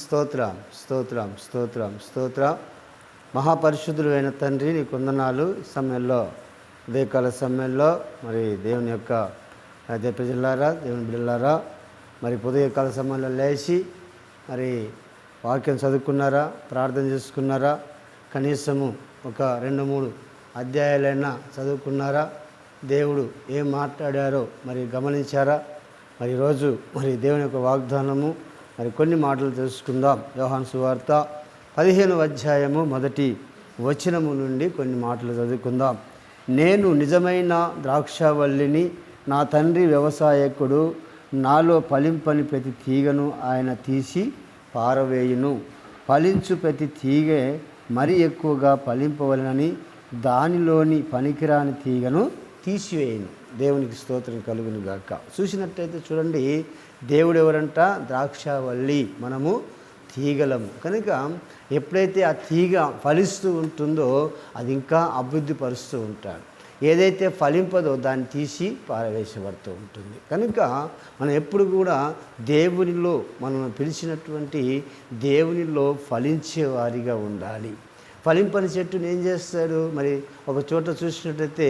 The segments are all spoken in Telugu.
స్తోత్రం స్తోత్రం స్తోత్రం స్తోత్రం. మహాపరిశుద్ధులైన తండ్రి నీ కొందనాలు సమయంలో ఉదయకాల సమయంలో మరి దేవుని యొక్క అదే ప్రజలారా దేవుని బిడ్డలారా మరి ఉదయకాల సమయంలో లేచి మరి వాక్యం చదువుకున్నారా ప్రార్థన చేసుకున్నారా కనీసము ఒక రెండు మూడు అధ్యాయాలైనా చదువుకున్నారా దేవుడు ఏం మాట్లాడారో మరి గమనించారా మరి ఈరోజు మరి దేవుని యొక్క వాగ్దానము మరి కొన్ని మాటలు తెలుసుకుందాం. యోహాన్ సువార్త పదిహేను అధ్యాయము మొదటి వచనము నుండి కొన్ని మాటలు చదువుకుందాం. నేను నిజమైన ద్రాక్షవల్లిని నా తండ్రి వ్యవసాయకుడు నాలో ఫలింపని ప్రతి తీగను ఆయన తీసి పారవేయును. ఫలించు ప్రతి తీగే మరి ఎక్కువగా ఫలింపవలనని దానిలోని పనికిరాని తీగను తీసివేయను దేవునికి స్తోత్రం కలుగును గాక. చూసినట్టయితే చూడండి దేవుడు ఎవరంట ద్రాక్షావల్లి. మనము తీగలము. కనుక ఎప్పుడైతే ఆ తీగ ఫలిస్తూ ఉంటుందో అది ఇంకా అభివృద్ధి పరుస్తూ ఉంటాడు. ఏదైతే ఫలింపదో దాన్ని తీసి పారవేసబడుతూ ఉంటుంది. కనుక మనం ఎప్పుడు కూడా దేవునిలో మనం పిలిచినటువంటి దేవునిలో ఫలించే వారిగా ఉండాలి. ఫలింపని చెట్టుని ఏం చేస్తాడు? మరి ఒక చోట చూసినట్టయితే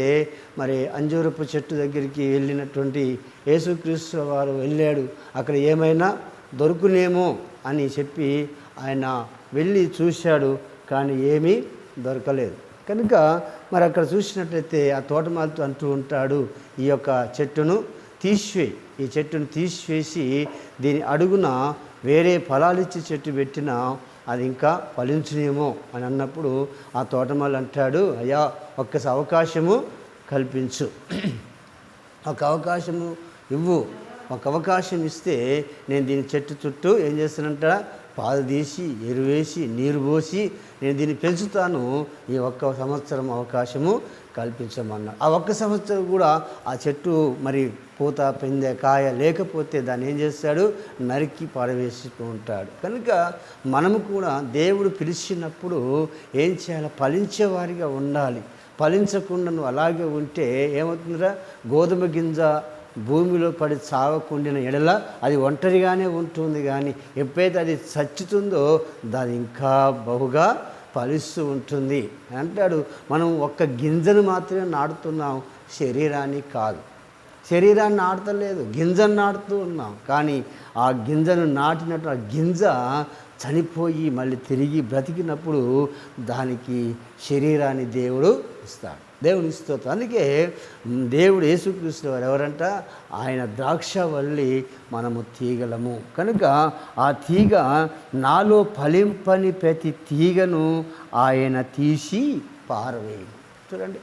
మరి అంజూరపు చెట్టు దగ్గరికి వెళ్ళినటువంటి యేసుక్రీస్తు వారు వెళ్ళాడు. అక్కడ ఏమైనా దొరుకునేమో అని చెప్పి ఆయన వెళ్ళి చూశాడు. కానీ ఏమీ దొరకలేదు. కనుక మరి అక్కడ చూసినట్లయితే ఆ తోటమాలతో అంటూ ఉంటాడు ఈ యొక్క చెట్టును తీసివేయి. ఈ చెట్టును తీసివేసి దీని అడుగున వేరే ఫలాలిచ్చే చెట్టు పెట్టిన అది ఇంకా ఫలించునేమో అని అన్నప్పుడు ఆ తోటమాలు అంటాడు అయ్యా ఒక్కసారి అవకాశము కల్పించు. ఒక అవకాశము ఇవ్వు. ఒక అవకాశం ఇస్తే నేను దీని చెట్టు చుట్టూ ఏం చేస్తానంట పాలు తీసి ఎరువేసి నీరు పోసి నేను దీన్ని పెంచుతాను. ఈ ఒక్క సంవత్సరం అవకాశము కల్పించమన్నా. ఆ ఒక్క సంవత్సరం కూడా ఆ చెట్టు మరి పూత పిందె కాయ లేకపోతే దాన్ని ఏం చేస్తాడు? నరికి పారవేస్తూ ఉంటాడు. కనుక మనము కూడా దేవుడు పిలిచినప్పుడు ఏం చేయాలి? ఫలించేవారిగా ఉండాలి. ఫలించకుండా నువ్వు అలాగే ఉంటే ఏమవుతుందిరా? గోధుమ గింజ భూమిలో పడి చావకుండిన ఎడల అది ఒంటరిగానే ఉంటుంది కానీ ఎప్పుడైతే అది చచ్చుతుందో దాని ఇంకా బహుగా ఫలిస్తూ ఉంటుంది. అంటాడు మనం ఒక్క గింజను మాత్రమే నాటుతున్నాం శరీరాన్ని కాదు. శరీరాన్ని నాటలేదు గింజను నాటుతూ ఉన్నాం. కానీ ఆ గింజను నాటినట్టు ఆ గింజ చనిపోయి మళ్ళీ తిరిగి బ్రతికినప్పుడు దానికి శరీరాన్ని దేవుడు ఇస్తాడు. దేవుని స్తోత్రం. అందుకే దేవుడు యేసుక్రీస్తు వారు ఎవరంట? ఆయన ద్రాక్షవల్లి మనము తీగలము. కనుక ఆ తీగ నాలో ఫలింపని ప్రతి తీగను ఆయన తీసి పారవేయము చూడండి.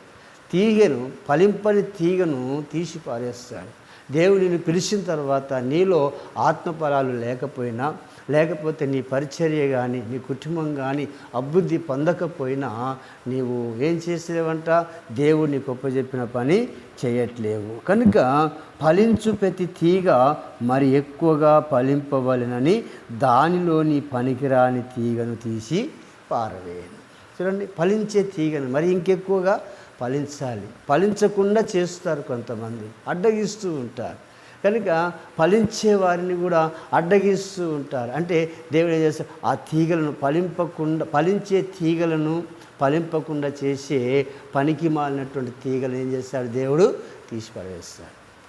తీగను ఫలింపని తీగను తీసి పారేస్తాడు. దేవుడు నిన్ను పిలిచిన తర్వాత నీలో ఆత్మఫలాలు లేకపోయినా లేకపోతే నీ పరిచర్య కానీ నీ కుటుంబం కానీ అభివృద్ధి పొందకపోయినా నీవు ఏం చేసేవంట? దేవుడు నీకు ఒప్పజెప్పిన పని చేయట్లేవు. కనుక ఫలించు ప్రతి తీగ మరి ఎక్కువగా ఫలింపవలెనని దానిలోని పనికిరాని తీగను తీసి పారవేయను చూడండి ఫలించే తీగని మరి ఇంకెక్కువగా ఫలించాలి. ఫలించకుండా చేస్తారు కొంతమంది అడ్డగిస్తూ ఉంటారు. కనుక ఫలించే వారిని కూడా అడ్డగిస్తూ ఉంటారు. అంటే దేవుడు ఏం చేస్తారు ఆ తీగలను ఫలింపకుండా ఫలించే తీగలను ఫలింపకుండా చేసే పనికి మాలినటువంటి తీగలు ఏం చేస్తాడు? దేవుడు తీసి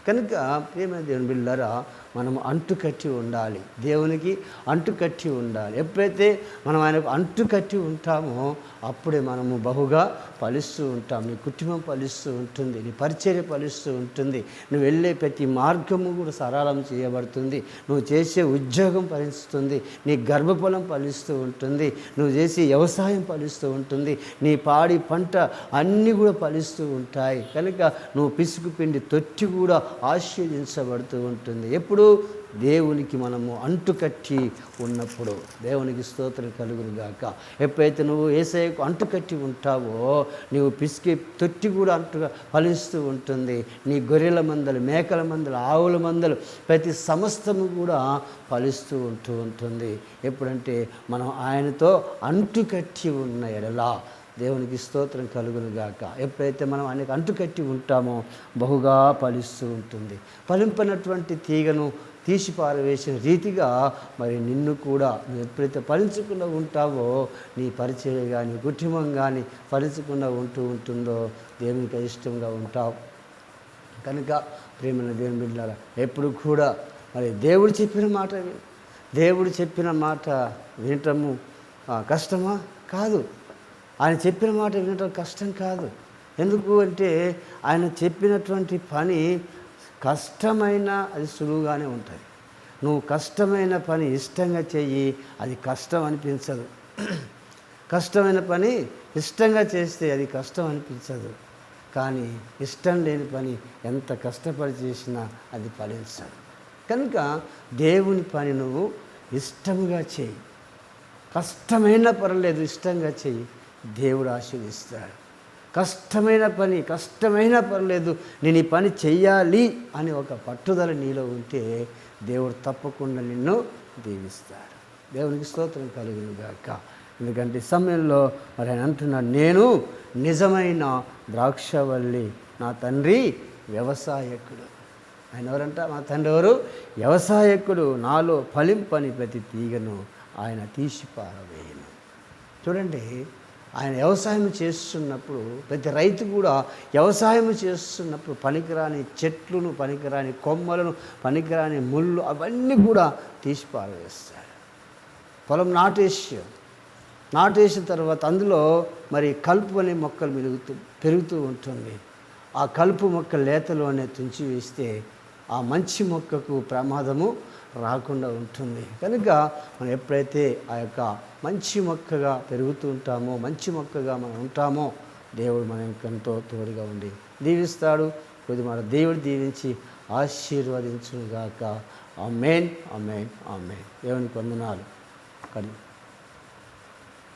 కనుక ప్రేమ దేవుని బిళ్ళరా మనం అంటుకట్టి ఉండాలి. దేవునికి అంటుకట్టి ఉండాలి. ఎప్పుడైతే మనం ఆయనకు అంటుకట్టి ఉంటామో అప్పుడే మనము బహుగా ఫలిస్తూ ఉంటాం. నీ కుటుంబం ఫలిస్తూ ఉంటుంది. నీ పరిచర్య ఫలిస్తూ ఉంటుంది. నువ్వు వెళ్ళే ప్రతి మార్గము కూడా సరళం చేయబడుతుంది. నువ్వు చేసే ఉద్యోగం ఫలిస్తుంది. నీ గర్భఫలం ఫలిస్తూ ఉంటుంది. నువ్వు చేసే వ్యవసాయం ఫలిస్తూ ఉంటుంది. నీ పాడి పంట అన్నీ కూడా ఫలిస్తూ ఉంటాయి. కనుక నువ్వు పిసుకు పిండి తొట్టి కూడా ఆశీర్దించబడుతూ ఉంటుంది. ఎప్పుడు దేవునికి మనము అంటుకట్టి ఉన్నప్పుడు దేవునికి స్తోత్రం కలుగురుగాక ఎప్పుడైతే నువ్వు ఏసఐకు అంటుకట్టి ఉంటావో నీవు పిసికి తొట్టి కూడా అంటుగా ఫలిస్తూ ఉంటుంది. నీ గొర్రెల మందలు మేకల మందలు ఆవుల మందలు ప్రతి సమస్తము కూడా ఫలిస్తూ ఉంటూ ఉంటుంది. ఎప్పుడంటే మనం ఆయనతో అంటుకట్టి ఉన్న ఎడలా దేవునికి స్తోత్రం కలుగును గాక. ఎప్పుడైతే మనం అనేక అంటుకట్టి ఉంటామో బహుగా ఫలిస్తూ ఉంటుంది. ఫలింపనటువంటి తీగను తీసి పారవేసిన రీతిగా మరి నిన్ను కూడా నువ్వు ఎప్పుడైతే ఫలించకుండా ఉంటావో నీ పరిచయం కానీ కుటుంబం కానీ ఫలించకుండా ఉంటూ ఉంటుందో దేవునికి ఇష్టంగా ఉంటావు. కనుక ప్రేమైన దేవుని బిడ్డారా ఎప్పుడు కూడా మరి దేవుడు చెప్పిన మాట దేవుడు చెప్పిన మాట వినటము కష్టమా? కాదు. ఆయన చెప్పిన మాట వినటం కష్టం కాదు. ఎందుకు అంటే ఆయన చెప్పినటువంటి పని కష్టమైన అది సులువుగానే ఉంటుంది. నువ్వు కష్టమైన పని ఇష్టంగా చెయ్యి అది కష్టం అనిపించదు. కష్టమైన పని ఇష్టంగా చేస్తే అది కష్టం అనిపించదు. కానీ ఇష్టం లేని పని ఎంత కష్టపడి చేసినా అది ఫలించదు. కనుక దేవుని పని నువ్వు ఇష్టంగా చేయి కష్టమైన పర్లేదు ఇష్టంగా చెయ్యి. దేవుడు ఆశీర్దిస్తాడు కష్టమైన పని కష్టమైన పర్లేదు నేను ఈ పని చెయ్యాలి అని ఒక పట్టుదల నీలో ఉంటే దేవుడు తప్పకుండా నిన్ను దీవిస్తాడు. దేవునికి స్తోత్రం కలిగిన గాక. ఎందుకంటే ఈ సమయంలో మరి ఆయన అంటున్నాడు నేను నిజమైన ద్రాక్షవల్లి నా తండ్రి వ్యవసాయకుడు. ఆయన ఎవరంట? మా తండ్రి ఎవరు? వ్యవసాయకుడు. నాలో ఫలింపని ప్రతి తీగను ఆయన తీసి పారవేయను చూడండి ఆయన వ్యవసాయం చేస్తున్నప్పుడు ప్రతి రైతు కూడా వ్యవసాయం చేస్తున్నప్పుడు పనికిరాని చెట్లను పనికిరాని కొమ్మలను పనికిరాని ముళ్ళు అవన్నీ కూడా తీసి పారవేస్తాడు పొలం నాటేసి నాటేసిన తర్వాత అందులో మరి కలుపు అనే మొక్కలు మెరుగుతూ పెరుగుతూ ఉంటుంది. ఆ కలుపు మొక్క లేతలోనే తుంచి వేస్తే ఆ మంచి మొక్కకు ప్రమాదము రాకుండా ఉంటుంది. కనుక మనం ఎప్పుడైతే ఆ యొక్క మంచి మొక్కగా పెరుగుతూ ఉంటామో మంచి మొక్కగా మనం ఉంటామో దేవుడు మన ఎంతో తోడుగా ఉండి దీవిస్తాడు. కొద్ది మన దేవుడు దీవించి ఆశీర్వదించుగాక ఆ మెయిన్ ఆ మెయిన్ ఆ మెయిన్ దేవునికి వందనాలు. కానీ